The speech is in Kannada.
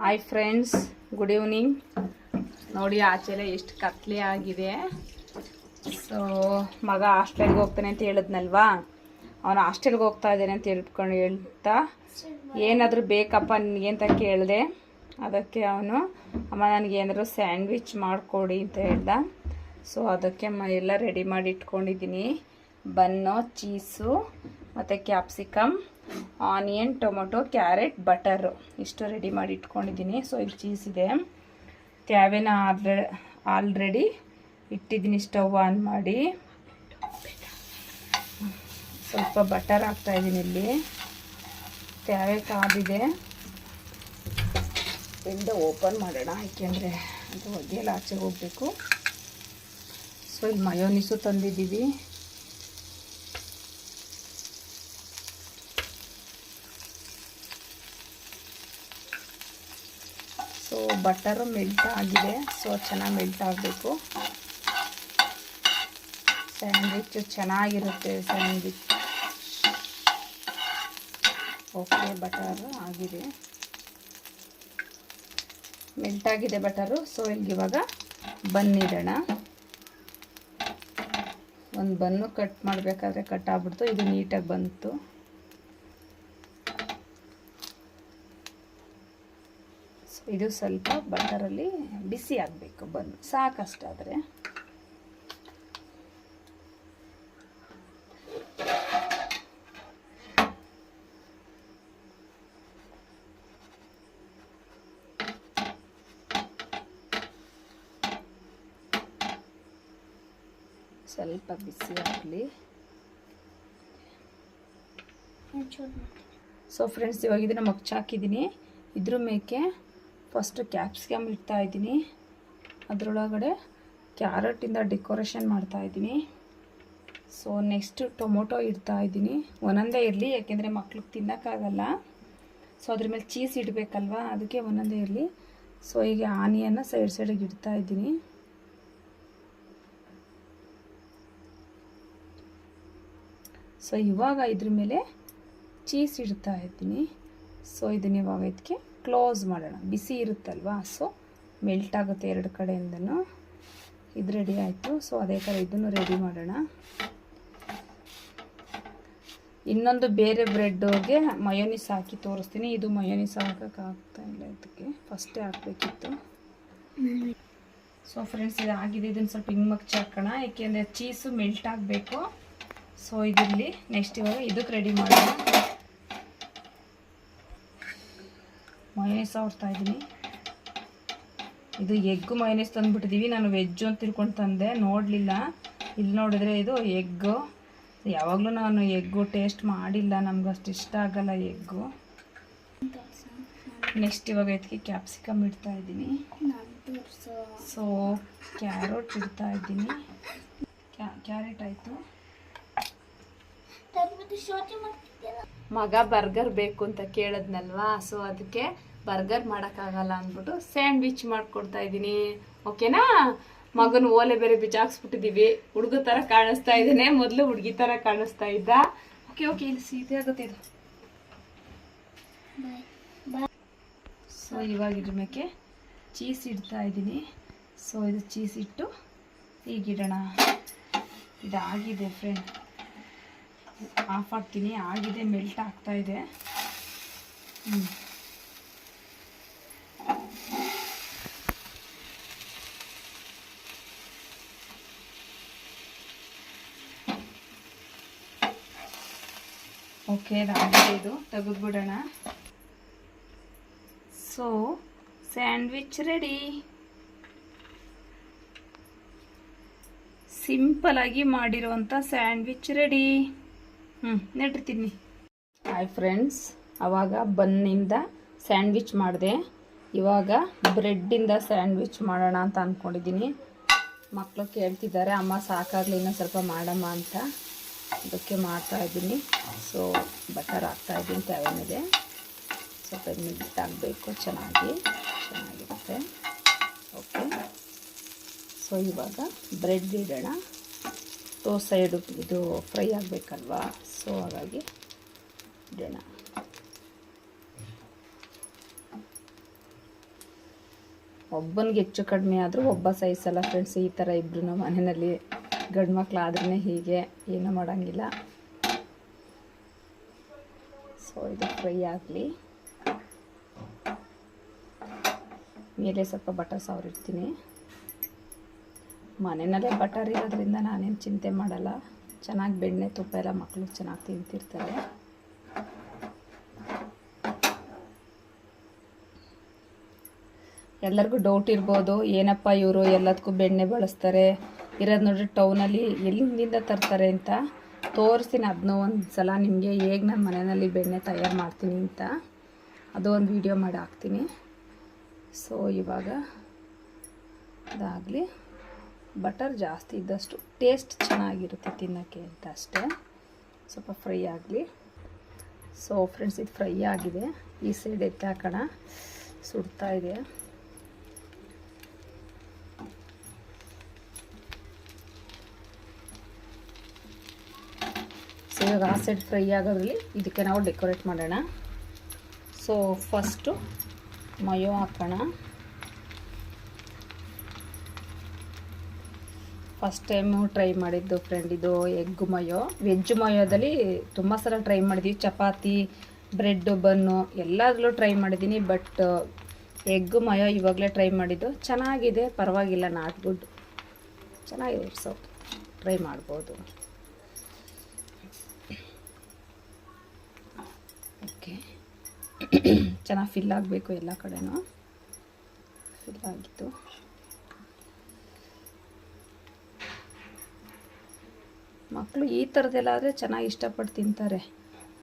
ಹಾಯ್ ಫ್ರೆಂಡ್ಸ್ ಗುಡ್ ಈವ್ನಿಂಗ್ ನೋಡಿ ಆಚೆಲೆ ಎಷ್ಟು ಕತ್ಲೆ ಆಗಿದೆ. ಸೊ ಮಗ ಹಾಸ್ಟೆಲ್ಗೆ ಹೋಗ್ತಾನೆ ಅಂತ ಹೇಳಿದ್ನಲ್ವಾ? ಅವನು ಹಾಸ್ಟೆಲ್ಗೆ ಹೋಗ್ತಾ ಇದ್ದಾನೆ ಅಂತ ಹೇಳ್ಕೊಂಡು ಹೇಳ್ತಾ, ಏನಾದರೂ ಬೇಕಪ್ಪ ನಿನಗೆ ಅಂತ ಕೇಳಿದೆ. ಅದಕ್ಕೆ ಅವನು, ಅಮ್ಮ, ನನಗೆ ಏನಾದರೂ ಸ್ಯಾಂಡ್ವಿಚ್ ಮಾಡಿಕೊಡಿ ಅಂತ ಹೇಳ್ದ. ಸೊ ಅದಕ್ಕೆ ಎಲ್ಲ ರೆಡಿ ಮಾಡಿ ಇಟ್ಕೊಂಡಿದ್ದೀನಿ. ಬನ್ನು, ಚೀಸು ಮತ್ತು capsicum onion tomato carrot butter ಇಷ್ಟು ರೆಡಿ ಮಾಡಿ ಇಟ್ಕೊಂಡಿದ್ದೀನಿ. ಸೊ ಇದು ಚೀಸ್ ಇದೆ. ಕ್ಯಾವೆನ ಆಲ್ರೆ ಆಲ್ರೆಡಿ ಇಟ್ಟಿದ್ದೀನಿ ಸ್ಟವ್ ಆನ್ ಮಾಡಿ. ಸ್ವಲ್ಪ ಬಟರ್ ಹಾಕ್ತಾಯಿದ್ದೀನಿ ಇಲ್ಲಿ. ಕ್ಯಾವೆ ಕಾದಿದೆ ಇಂದ. ಓಪನ್ ಮಾಡೋಣ, ಯಾಕೆಂದರೆ ಅದು ಒಗ್ಗೆಲ್ಲ ಆಚೆ ಹೋಗಬೇಕು. ಸೊ ಇಲ್ಲಿ ಮಯೋನಿಸು ತಂದಿದ್ದೀವಿ. ಬಟರು ಮೆಲ್ಟ್ ಆಗಿದೆ. ಸೊ, ಚೆನ್ನಾಗಿ ಮೆಲ್ಟ್ ಆಗಬೇಕು. ಸ್ಯಾಂಡ್ವಿಚ್ ಚೆನ್ನಾಗಿರುತ್ತೆ, ಸ್ಯಾಂಡ್ವಿಚ್. ಓಕೆ, ಬಟರ್ ಆಗಿದೆ. ಮೆಲ್ಟ್ ಆಗಿದೆ ಬಟರು. ಸೊ ಇಲ್ಲಿ ಇವಾಗ ಬನ್ನಿಡೋಣ. ಒಂದು ಬನ್ನು ಕಟ್ ಮಾಡಬೇಕಾದ್ರೆ ಕಟ್ ಆಗ್ಬಿಡ್ತು. ಇದು ನೀಟಾಗಿ ಬಂತು. ಇದು ಸ್ವಲ್ಪ ಬಟರಲ್ಲಿ ಬಿಸಿ ಆಗಬೇಕು ಬನ್ನು ಸಾಕಷ್ಟಾದರೆ. ಸ್ವಲ್ಪ ಬಿಸಿ ಆಗಲಿ. ಸೊ ಫ್ರೆಂಡ್ಸ್ ಇವಾಗ ಇದನ್ನು ಮಗ್ಚಾಕಿದ್ದೀನಿ ಇದ್ರ ಮೇಕೆ ಫಸ್ಟು ಕ್ಯಾಪ್ಸಿಕಮ್ ಇಡ್ತಾ ಇದ್ದೀನಿ. ಅದರೊಳಗಡೆ ಕ್ಯಾರೆಟಿಂದ ಡೆಕೋರೇಷನ್ ಮಾಡ್ತಾ ಇದ್ದೀನಿ. ಸೊ ನೆಕ್ಸ್ಟ್ ಟೊಮೊಟೊ ಇಡ್ತಾ ಇದ್ದೀನಿ. ಒಂದೊಂದೇ ಇರಲಿ, ಯಾಕೆಂದರೆ ಮಕ್ಳಿಗೆ ತಿನ್ನೋಕ್ಕಾಗಲ್ಲ. ಸೊ ಅದ್ರ ಮೇಲೆ ಚೀಸ್ ಇಡಬೇಕಲ್ವಾ? ಅದಕ್ಕೆ ಒಂದೊಂದೇ ಇರಲಿ. ಸೊ ಈಗ ಆನಿಯನ್ನು ಸೈಡ್ ಸೈಡಿಗೆ ಇಡ್ತಾ ಇದ್ದೀನಿ. ಸೊ ಇವಾಗ ಇದ್ರ ಮೇಲೆ ಚೀಸ್ ಇಡ್ತಾ ಇದ್ದೀನಿ. ಸೊ ಇದನ್ನ ಇವಾಗ ಇದಕ್ಕೆ ಕ್ಲೋಸ್ ಮಾಡೋಣ. ಬಿಸಿ ಇರುತ್ತಲ್ವಾ? ಸೊ ಮೆಲ್ಟ್ ಆಗುತ್ತೆ ಎರಡು ಕಡೆಯಿಂದನು. ಇದು ರೆಡಿ ಆಯಿತು. ಸೊ ಅದೇ ಥರ ಇದನ್ನು ರೆಡಿ ಮಾಡೋಣ. ಇನ್ನೊಂದು ಬೇರೆ ಬ್ರೆಡ್ಗೆ ಮಯೋನಿಸ್ ಹಾಕಿ ತೋರಿಸ್ತೀನಿ. ಇದು ಮಯೋನಿಸ್ ಹಾಕೋಕ್ಕಾಗ್ತಾ ಇಲ್ಲ ಇದಕ್ಕೆ. ಫಸ್ಟೇ ಹಾಕಬೇಕಿತ್ತು. ಸೊ ಫ್ರೆಂಡ್ಸ್ ಇದು ಆಗಿದೆ ಇದನ್ನು ಸ್ವಲ್ಪ ಹಿಂಗೆ ಮಗ್ಚಿ ಹಾಕೋಣ. ಏಕೆಂದರೆ ಚೀಸು ಮೆಲ್ಟ್ ಆಗಬೇಕು. ಸೊ ಇದಿರಲಿ. ನೆಕ್ಸ್ಟ್ ಇವಾಗ ಇದಕ್ಕೆ ರೆಡಿ ಮಾಡೋಣ. ಮಯೋನೀಸ್ ಹೊರ್ತಾ ಇದ್ದೀನಿ. ಇದು ಎಗ್ಗು ಮಯೋನೀಸ್ ತಂದುಬಿಟ್ಟಿದ್ದೀವಿ ನಾನು ವೆಜ್ಜು ಅಂತ ತಿಳ್ಕೊಂಡು ತಂದೆ. ನೋಡಲಿಲ್ಲ. ಇಲ್ಲಿ ನೋಡಿದ್ರೆ ಇದು ಎಗ್ಗು. ಯಾವಾಗಲೂ ನಾನು ಎಗ್ಗು ಟೇಸ್ಟ್ ಮಾಡಿಲ್ಲ. ನಮ್ಗೆ ಅಷ್ಟು ಇಷ್ಟ ಆಗಲ್ಲ ಎಗ್ಗು. ನೆಕ್ಸ್ಟ್ ಇವಾಗ ಇದಕ್ಕೆ ಕ್ಯಾಪ್ಸಿಕಮ್ ಇಡ್ತಾ ಇದ್ದೀನಿ. ಸೊ ಕ್ಯಾರೋಟ್ ಇಡ್ತಾ ಇದ್ದೀನಿ. ಕ್ಯಾರೆಟ್ ಆಯಿತು. ಮಗ ಬರ್ಗರ್ ಬೇಕು ಅಂತ ಕೇಳಿದ್ನಲ್ವಾ? ಸೊ ಅದಕ್ಕೆ ಬರ್ಗರ್ ಮಾಡೋಕ್ಕಾಗಲ್ಲ ಅಂದ್ಬಿಟ್ಟು ಸ್ಯಾಂಡ್ವಿಚ್ ಮಾಡಿಕೊಡ್ತಾ ಇದ್ದೀನಿ. ಓಕೆನಾ? ಮಗನ ಓಲೆ ಬೇರೆ ಬಿಚ್ಚಾಕ್ಸ್ಬಿಟ್ಟಿದ್ದೀವಿ ಹುಡುಗ ಥರ ಕಾಣಿಸ್ತಾ ಇದ್ದಾನೆ. ಮೊದಲು ಹುಡುಗಿ ಥರ ಕಾಣಿಸ್ತಾ ಇದ್ದ. ಓಕೆ ಓಕೆ ಇಲ್ಲಿ ಸೀದೆ ಆಗುತ್ತೆ ಇದು. ಸೊ ಇವಾಗ ಇದ್ರ ಮೇಲೆ ಚೀಸ್ ಇಡ್ತಾ ಇದ್ದೀನಿ. ಸೊ ಇದು ಚೀಸ್ ಇಟ್ಟು ಈಗಿಡೋಣ ಇದಾಗಿದೆ ಫ್ರೆಂಡ್ ಆಫ್ ಹಾಕ್ತೀನಿ. ಆಗಿದೆ ಮೆಲ್ಟ್ ಆಗ್ತಾಯಿದೆ ಇದೆ. ಹ್ಞೂ ಓಕೆ ರಾಗಿ ಇದು ತೆಗೆದ್ಬಿಡೋಣ ಸೊ ಸ್ಯಾಂಡ್ವಿಚ್ ರೆಡಿ ಸಿಂಪಲಾಗಿ ಮಾಡಿರುವಂಥ ಸ್ಯಾಂಡ್ವಿಚ್ ರೆಡಿ ಹ್ಞೂ ನೆಟ್ಟಿರ್ತೀನಿ ಹಾಯ್ ಫ್ರೆಂಡ್ಸ್ ಅವಾಗ ಬನ್ನಿಂದ ಸ್ಯಾಂಡ್ವಿಚ್ ಮಾಡಿದೆ. ಇವಾಗ ಬ್ರೆಡ್ಡಿಂದ ಸ್ಯಾಂಡ್ವಿಚ್ ಮಾಡೋಣ ಅಂತ ಅಂದ್ಕೊಂಡಿದ್ದೀನಿ ಮಕ್ಕಳು ಕೇಳ್ತಿದ್ದಾರೆ, ಅಮ್ಮ ಸಾಕಾಗಲಿ ಇನ್ನೂ ಸ್ವಲ್ಪ ಮಾಡಮ್ಮ ಅಂತ. ಅದಕ್ಕೆ ಮಾಡ್ತಾ ಇದ್ದೀನಿ. ಸೊ ಬಟರ್ ಹಾಕ್ತಾ ಇದ್ದೀನಿ ತವೆ ಮೇಲೆ ಸ್ವಲ್ಪ ಆಗಬೇಕು ಚೆನ್ನಾಗಿ. ಚೆನ್ನಾಗಿರುತ್ತೆ. ಓಕೆ ಸೊ ಇವಾಗ ಬ್ರೆಡ್ ಇಡೋಣ. ಟೋ ಸೈಡು ಇದು ಫ್ರೈ ಆಗಬೇಕಲ್ವಾ? ಸೊ ಹಾಗಾಗಿ ಇಡೋಣ. ಒಬ್ಬನಿಗೆ ಹೆಚ್ಚು ಕಡಿಮೆ ಆದರೂ ಒಬ್ಬ ಸಹಿಸಲ್ಲ ಫ್ರೆಂಡ್ಸ್ ಈ ಥರ ಇಬ್ಬರು ಮನೆಯಲ್ಲಿ ಗಂಡು ಮಕ್ಕಳಾದ್ರೇ ಹೀಗೆ ಏನೂ ಮಾಡೋಂಗಿಲ್ಲ. ಸೊ ಇದು ಫ್ರೈ ಆಗಲಿ. ಮೇಲೆ ಸ್ವಲ್ಪ ಬಟರ್ ಸಾವಿರಿರ್ತೀನಿ ಮನೆಯಲ್ಲೇ ಬಟರ್ ಇರೋದ್ರಿಂದ ನಾನೇನು ಚಿಂತೆ ಮಾಡಲ್ಲ. ಚೆನ್ನಾಗಿ ಬೆಣ್ಣೆ ತುಪ್ಪ ಎಲ್ಲ ಮಕ್ಕಳು ಚೆನ್ನಾಗಿ ತಿಂತಿರ್ತಾರೆ. ಎಲ್ಲರಿಗೂ ಡೌಟ್ ಇರ್ಬೋದು, ಏನಪ್ಪ ಇವರು ಎಲ್ಲದಕ್ಕೂ ಬೆಣ್ಣೆ ಬಳಸ್ತಾರೆ? ಇರೋದು ನೋಡ್ರಿ ಟೌನಲ್ಲಿ ಎಲ್ಲಿಂದ ತರ್ತಾರೆ ಅಂತ ತೋರಿಸ್ತೀನಿ. ಅದನ್ನೂ ಒಂದು ಸಲ ನಿಮಗೆ ಹೇಗೆ ನಾನು ಮನೆಯಲ್ಲಿ ಬೆಣ್ಣೆ ತಯಾರು ಮಾಡ್ತೀನಿ ಅಂತ ಅದು ಒಂದು ವಿಡಿಯೋ ಮಾಡಿ ಹಾಕ್ತೀನಿ. ಸೊ ಇವಾಗ ಅದಾಗಲಿ ಬಟರ್ ಜಾಸ್ತಿ ಇದ್ದಷ್ಟು ಟೇಸ್ಟ್ ಚೆನ್ನಾಗಿರುತ್ತೆ ತಿನ್ನೋಕ್ಕೆ ಅಂತ ಅಷ್ಟೇ. ಸ್ವಲ್ಪ ಫ್ರೈ ಆಗಲಿ. ಸೊ ಫ್ರೆಂಡ್ಸ್ ಇದು ಫ್ರೈ ಆಗಿದೆ. ಈ ಸೈಡ್ ಎತ್ತಿ ಹಾಕೋಣ. ಸುಡ್ತಾ ಇದೆ. ಸೊ ಇವಾಗ ಆ ಸೈಡ್ ಫ್ರೈ ಆಗೋದ್ರಲ್ಲಿ ಇದಕ್ಕೆ ನಾವು ಡೆಕೋರೇಟ್ ಮಾಡೋಣ. ಸೊ ಫಸ್ಟು ಮಯೋ ಹಾಕೋಣ. ಫಸ್ಟ್ ಟೈಮು ಟ್ರೈ ಮಾಡಿದ್ದು ಫ್ರೆಂಡ್ ಇದು ಎಗ್ ಮಯೋ. ವೆಜ್ ಮಯೋದಲ್ಲಿ ತುಂಬ ಸಲ ಟ್ರೈ ಮಾಡಿದ್ದೀವಿ ಚಪಾತಿ ಬ್ರೆಡ್ ಬನ್ನು ಎಲ್ಲದರಲ್ಲೂ ಟ್ರೈ ಮಾಡಿದ್ದೀನಿ ಬಟ್ ಎಗ್ ಮಯೋ ಇವಾಗಲೇ ಟ್ರೈ ಮಾಡಿದ್ದು. ಚೆನ್ನಾಗಿದೆ, ಪರವಾಗಿಲ್ಲ ನಾಟ್ ಗುಡ್ ಚೆನ್ನಾಗಿದೆ ಸೊ ಟ್ರೈ ಮಾಡ್ಬೋದು ಓಕೆ ಚೆನ್ನಾಗಿ ಫಿಲ್ ಆಗಬೇಕು ಎಲ್ಲ ಕಡೆನೂ. ಫಿಲ್ ಆಗಿತ್ತು. ಮಕ್ಕಳು ಈ ಥರದ್ದೆಲ್ಲ ಆದರೆ ಚೆನ್ನಾಗಿ ಇಷ್ಟಪಟ್ಟು ತಿಂತಾರೆ.